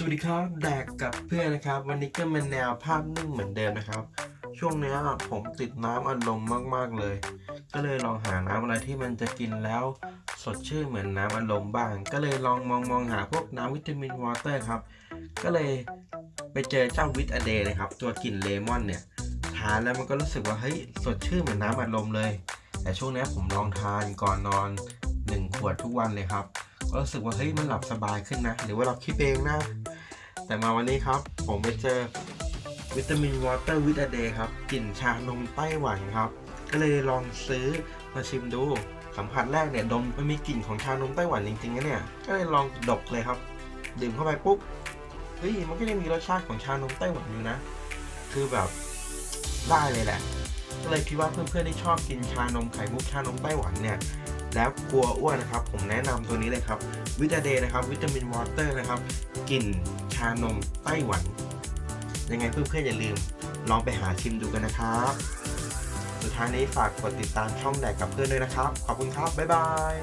สวัสดีครับแดกกับเพื่อนนะครับ วันนี้ก็เป็นแนวภาพนิ่งเหมือนเดิมนะครับ ช่วงนี้ผมติดน้ำอารมณ์มากๆเลย ก็เลยลองหาน้ำอะไรที่มันจะกินแล้ว สดชื่นเหมือนน้ำอารมณ์บ้าง ก็เลยลองมองมองหาพวกน้ำวิตามินวอเตอร์ครับ ก็เลยไปเจอเจ้าวิตอเดย์นะครับ ตัวกลิ่นเลมอนเนี่ยทานแล้วมันก็รู้สึกว่าเฮ้ยสดชื่นเหมือนน้ำอารมณ์เลย แต่ช่วงนี้ผมลองทานก่อนนอนหนึ่งขวดทุกวันเลยครับ ก็รู้สึกว่าเฮ้ยมันหลับสบายขึ้นนะหรือว่าเราคิดเองนะ แต่มาวันนี้ครับ ผมไปเจอวิตามินวอเตอร์วิตาเดย์ครับกลิ่นชานมไต้หวันครับ ก็เลยลองซื้อมาชิมดูสัมผัสแรกเนี่ยดมมันมีกลิ่นของชานมไต้หวันจริงๆนะเนี่ย ก็เลยลองดกเลยครับ ดื่มเข้าไปปุ๊บเฮ้ยมันก็ยังมีรสชาติของชานมไต้หวันอยู่นะ คือแบบได้เลยแหละ ก็เลยคิดว่าเพื่อนๆที่ชอบกินชานมไข่มุกชานมไต้หวันเนี่ย แล้วกลัวอ้วนนะครับ ผมแนะนำตัวนี้เลยครับวิตาเดย์นะครับ วิตามินวอเตอร์นะครับกลิ่นชานมไต้หวัน ยังไงเพื่อนๆอย่าลืม ลองไปหาชิมดูกันนะครับ สุดท้ายนี้ฝากกดติดตามช่องแดกกับเพื่อนด้วยนะครับ ขอบคุณครับ บ๊ายบาย